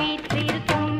வீற்றிருக்கும்